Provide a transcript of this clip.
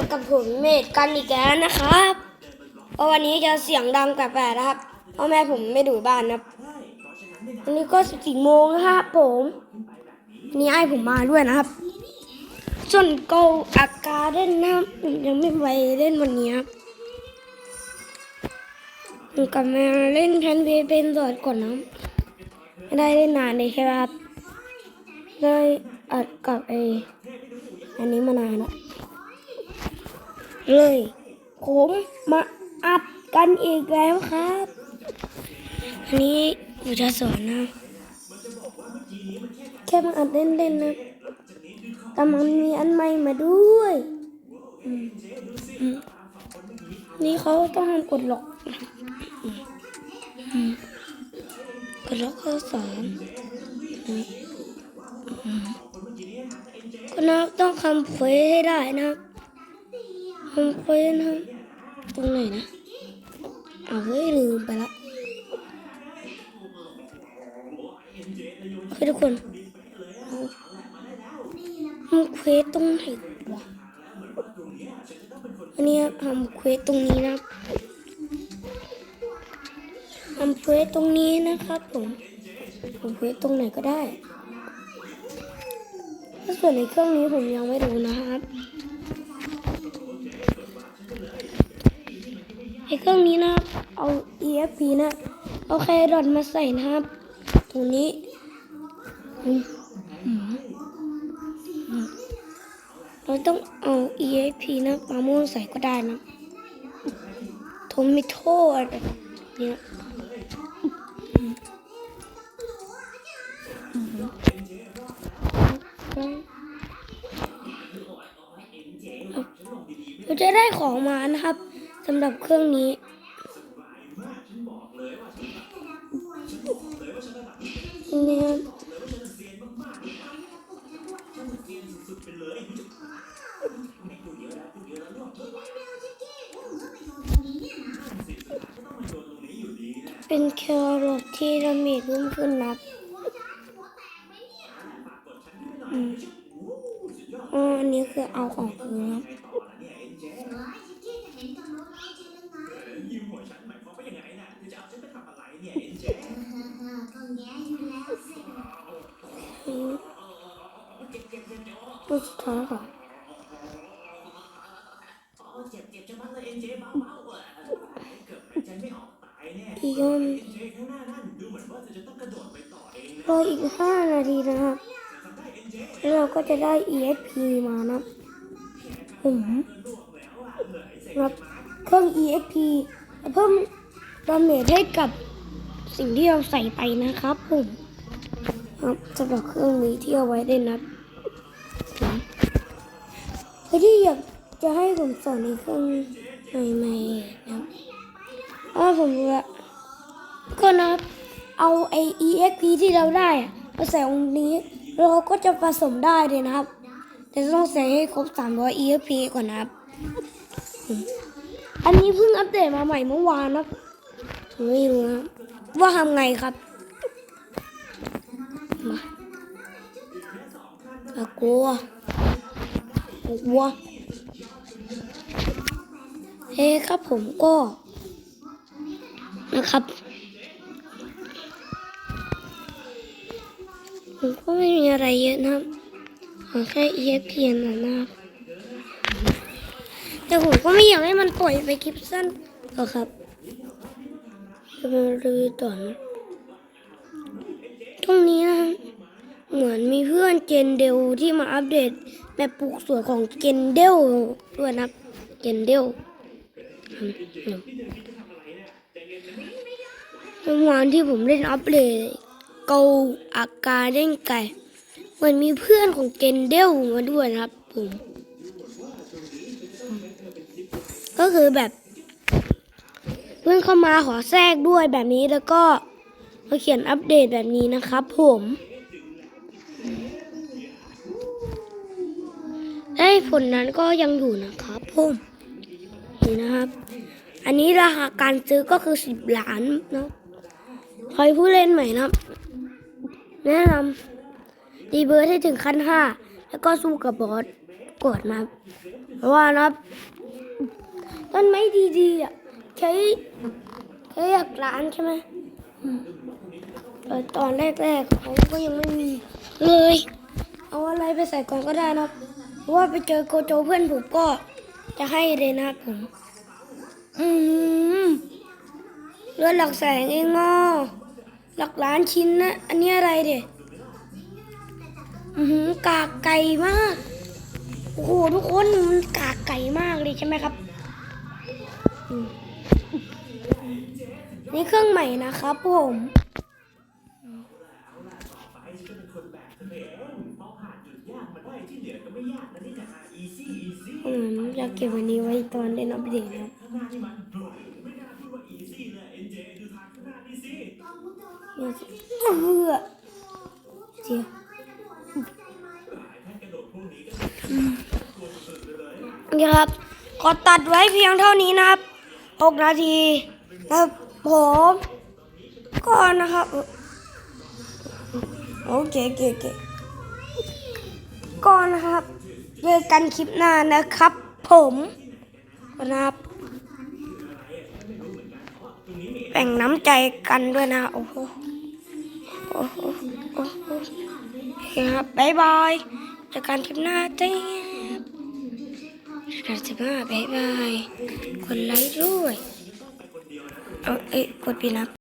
อยู่กับผมเมดกันอีกแล้วนะครับเพราะวันนี้จะเสียงดังแปลกๆนะครับ เพราะแม่ผมไม่ดูบ้านนะวันนี้ก็สิบสี่โมงนะครับผมวันนี้ไอ้ผมมาด้วยนะครับ ส่วนโกอากาเล่นนะผมยังไม่ไปเล่นวันนี้ครับกลับมาเล่นแพนเวเป็นสดก่อนนะไม่ได้เล่นนานเลยใช่ไหมครับได้อัดกับไออันนี้มานานแล้ว เลย ผมมาอัดกันอีกแล้วครับ อันนี้ผมจะสอนนะ แค่มาอัดเล่นๆนะแต่มันมีอันใหม่มาด้วยอืมอืมนี่เขาต้องห้ามกดล็อกอืมกดล็อกข้อสามอืมอืมก็นะต้องคำเผยให้ได้นะ ครับผมเคยนะตรงไหนนะเอาเฮ้ยลืมไปละเฮ้ยทุกคนผมเควสตรงไหนวะอันนี้ทำเควสตรงนี้นะทำเควสตรงนี้นะครับผมผมเควสตรงไหนก็ได้ถ้าส่วนในเครื่องนี้ผมยังไม่รู้นะครับ ไอ้เครื่องนี้นะครับ เอา EFP นะเอาแครอทมาใส่นะครับ ตรงนี้เราต้องเอา EFP นะมะม่วงใส่ก็ได้นะทมมิโทษเนี่ยเราจะได้ของมานะครับ สำหรับเครื่องนี้ เนี่ยเป็นแครอทที่ดาเมจเพิ่มขึ้นนับอ๋ออันนี้คือเอาของคืนครับ ตัวสุดท้ายค่ะอีกอันรออีกห้านาทีนะครับ แล้วเราก็จะได้ ESP มานะผมครับเครื่อง ESP จะเพิ่มดาเมจให้กับสิ่งที่เราใส่ไปนะครับผมครับสำหรับเครื่องนี้ที่เอาไว้เล่นนะเพื่อที่อยากจะให้ผมสอนในเครื่องใหม่ๆนะครับถ้าผมว่าก็นะเอาไอ EXP ที่เราได้มาใส่ตรงนี้แล้วเราก็จะผสมได้เลยนะครับ แต่ต้องใส่ให้ครบ300 EXP ก่อนนะครับ อันนี้เพิ่งอัปเดตมาใหม่เมื่อวานนะผมไม่รู้นะว่าทำไงครับมากลัว กลัวเฮ้ครับผมก็นะครับผมก็ไม่มีอะไรเยอะนะครับขอแค่เอียเพียนนะนะครับแต่ผมก็ไม่อยากให้มันปล่อยไปคลิปสั้นหรอกครับจะมาดูต่อนะตรงนี้นะันมีเพื่อนเจนเดลที่มาอัปเดตแบบปลูกสวนของเจนเดลด้วยนะเจนเดลเมื่อวานที่ผมเล่นอัปเดตเกาอาการเล่นไก่มือนมีเพื่อนของเจนเดลมาด้วยนะครับผมก็คือแบบ เพื่อนเข้ามาขอแทรกด้วยแบบนี้แล้วก็มาเขียนอัปเดตแบบนี้นะครับผม ได้ผลนั้นก็ยังอยู่นะครับผมนี่นะครับ อันนี้ราคาการซื้อก็คือสิบล้านนะใครผู้เล่นใหม่นะแนะนำตีเบิร์ให้ถึงขั้นห้าแล้วก็สู้กับบอสกดมาเพราะว่านะต้นไม้ดีๆอะใช้ใช้หลักล้านใช่ไหมตอนแรกๆเขาก็ยังไม่มีเลย เอาอะไรไปใส่ก่อนก็ได้นะ เพราะว่าไปเจอโกโจเพื่อนผมก็จะให้เลยนะครับผม อืมเลือดหลักแสงเองอะหลักล้านชิ้นนะ อันนี้อะไรเด็อือหือกากไก่มาก โอ้โหทุกคนมันกากไก่มากเลยใช่ไหมครับ นี่เครื่องใหม่นะครับผม อืมอยาเก็บวันนี้ไว้ตอนเล่นอัปเดตนะครับเนี่ยเออเจียนี่ครับขอตัดไว้เพียงเท่านี้นะครับหกนาทีนะครับผมก่อนนะครับ โอเคโอเคโอเคก่อนนะครับเจอกันคลิปหน้านะครับ ผมนะครับแบ่งน้ำใจกันด้วยนะ โอ้โหโอ้โหโอ้โหเครับบ๊ายบายจอกันคลิปหน้าเจ๊เราจะมาบ๊ายบายกดไลค์ด้วย เอาเอ้กดปีนับ